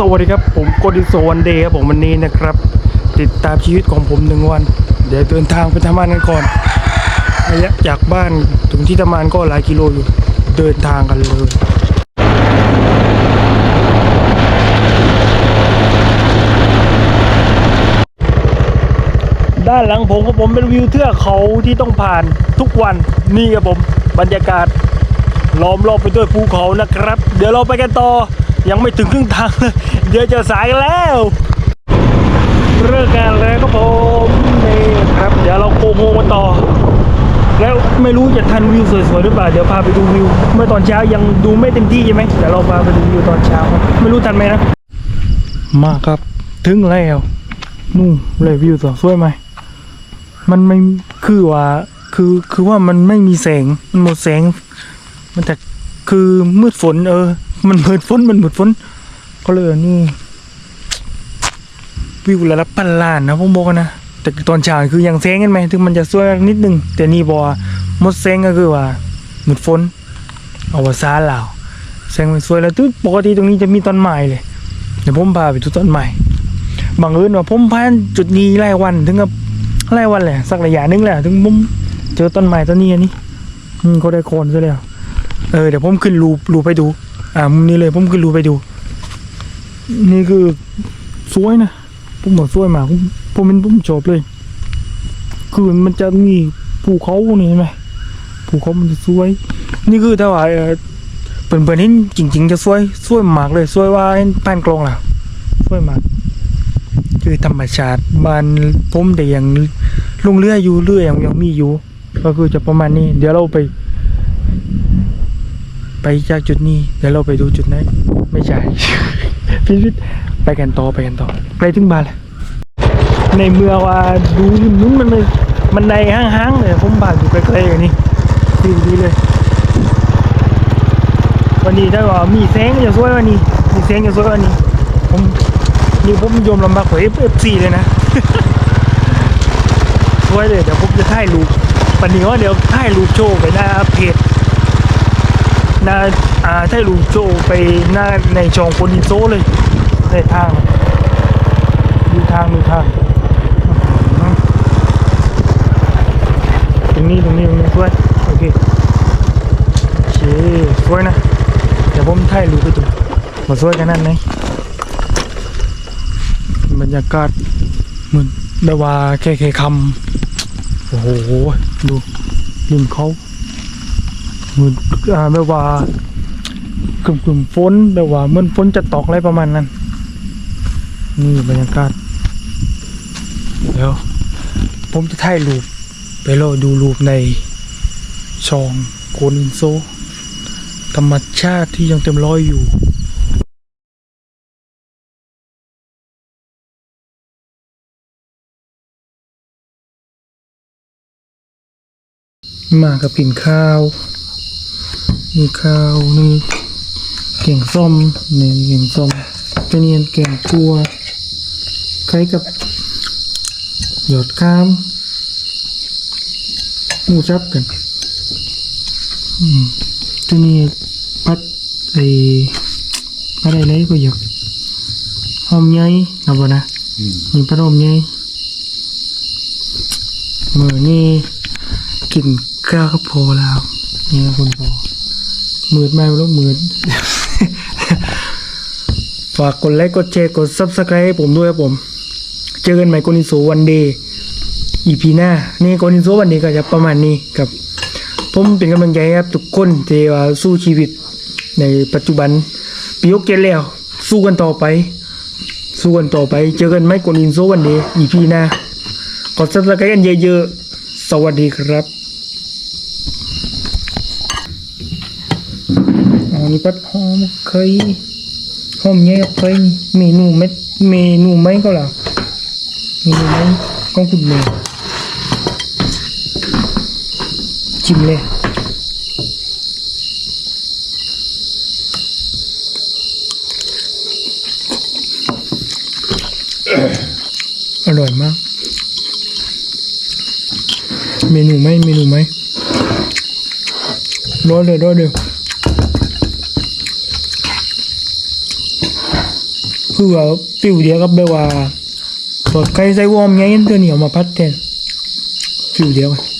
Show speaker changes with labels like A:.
A: สวัสดีครับ ผมโกดิโซวันเดย์ครับผมวันนี้นะครับ ติดตามชีวิตของผมหนึ่งวัน เดี๋ยวเดินทางไปทำงานกันก่อนระยะจากบ้านถึงที่ทำงานก็หลายกิโลอยู่เดินทางกันเลยด้านหลังผมครับผมเป็นวิวเทือกเขาที่ต้องผ่านทุกวันนี่ครับผมบรรยากาศล้อมรอบไปด้วยภูเขานะครับ เดี๋ยวเราไปกันต่อ ยังไม่ถึงครึ่งทางเลยเดี๋ยวจะสายแล้วเลิกงานแล้วครับผมนี่ครับ เดี๋ยวเราโกโฮกันต่อ แล้วไม่รู้จะทันวิวสวยๆหรือเปล่าเดี๋ยวพาไปดูวิว เมื่อตอนเช้ายังดูไม่เต็มที่ใช่ไหมเดี๋ยวเราพาไปดูวิวตอนเช้าครับไม่รู้ทันไหมนะมาครับ ถึงแล้วนู่นเลยวิวสวยไหมมันไม่คือว่าคือคือว่ามันไม่มีแสงมันหมดแสง มันแต่คือมืดฝนเออ มันหมืดฝนมันหมืดฝนก็เลยนี่วิวระดับพันลานนะผมบอกนะแต่ตอนเช้าคือยังแสงกันไหมถึงมันจะสวยนิดนึงแต่นี่บอ่าหมดแสงก็คือว่าหมืดฝนเอาว่าซาลาวแสงมันสวยแล้วทุกปกติตรงนี้จะมีต้นไม้เลยเดี๋ยวผมพาไปดูต้นไม้บางเอิญว่าผมผ่านจุดนี้หลายวันถึงกับหลายวันแหละสักระยะนึงแหละถึงผมเจอต้นไม้ต้นนี้อันนี้อืมเขาได้โคนซะแล้วเออเดี๋ยวผมขึ้นรูปรูปไปดู อ่ามุมนี้เลยผมขึ้นรูปไปดู นี่คือสวยนะผมบอกสวยมากผมผมเป็นผมชอบเลย คือมันจะมีภูเขานี่เห็นไหมภูเขามันจะสวย นี่คือถ้าว่าเปิ่นเปิ่นเห็นจริง ๆ จะสวยสวยมากเลยสวยว่าเห็นผ่านกลองล่ะสวยมาก คือธรรมชาติบ้านผมแต่ยังลงเรืออยู่เรือยังยังมีอยู่ ก็คือจะประมาณนี้ เดี๋ยวเราไป จากจุดนี้เดี๋ยวเราไปดูจุดนั้นไม่ใช่ พิพิธไปกันต่อไปกันต่อไปถึงบ้านแล้วในเมื่อว่าดูนู้นมันไม่มันในห้างๆเลยผมบ้านอยู่ใกล้ๆอย่างนี้ดีดีเลย วันนี้ถ้าว่ามีแสงจะสวยวันนี้ มีแสงจะสวยวันนี้ ผมนี่ผมยมลำบากกว่าเอฟเอฟซีเลยนะสวยเลยเดี๋ยวผมจะถ่ายรูปปันนี้ว่าเดี๋ยวถ่ายรูปโชว์ไปหน้าเพจ น้าอ่าถ้าลูโจไปหน้าในช่องโคนิโซเลยในทางดูทางดูทางตรงนี้ตรงนี้ตรงนี้สวยโอเคโอเคสวยนะเดี๋ยวผมถ่ายรูปไปดูมาสวยกันนั่นไหมบรรยากาศเหมือนแบบว่าแค่แค่คำโอ้โหดูริมเขา มือนอ่าแบบว่ากึ่มกึ่มๆฝนแบบว่าเหมือนฝนจะตกอะไรประมาณนั้น นี่บรรยากาศเดี๋ยวผมจะถ่ายรูปไปรอดูรูปในช่องโกนินโซ ธรรมชาติที่ยังเต็มร้อยอยู่มากับกินข้าว มีข้าวนี่แกงส้มนี่แกงส้มตัวนี้แกงกัวคล้ายกับ หยอดข้ามหมูจับกันอืมตัวนี้พัดไอ้พัดอะไรก็อยากหอมใหญ่นะบ่นะมีพัดหอมใหญ่มือนี่กินข้าวก็พอแล้วนี่คุณพอ หมไม่รู้หมืดฝากกดไลค์กดแชร์กด subscribe ให้ผมด้วยครับผม เจอกันใหม่กนิโซวันเดย์อีพีหน้า นี่กนิโซวันเดย์ก็จะประมาณนี้ครับ ผมเป็นกำลังใจครับทุกคนที่ว่าสู้ชีวิตในปัจจุบันปียกเกนแล้ว สู้กันต่อไป สู้กันต่อไป เจอกันไหมกนิโซวันเดย์อีพีหน้ากด subscribe กันเยอะๆ สวัสดีครับ อ๋อ นี่ปัดหอมเคยหอมแย่เคยเมนูเม็ดเมนูไหมก็ล่ะเมนูไหมของคุณเมย์ชิมเลยอร่อยมาก เมนูไหมเมนูไหมร้อยเลยร้อยเดียว คือว่าฟิวเดียวกับแบบว่าทอดไก่ใส่วอร์มไงตัวนี้เอามาพัดเต็นฟิวเดียวกัน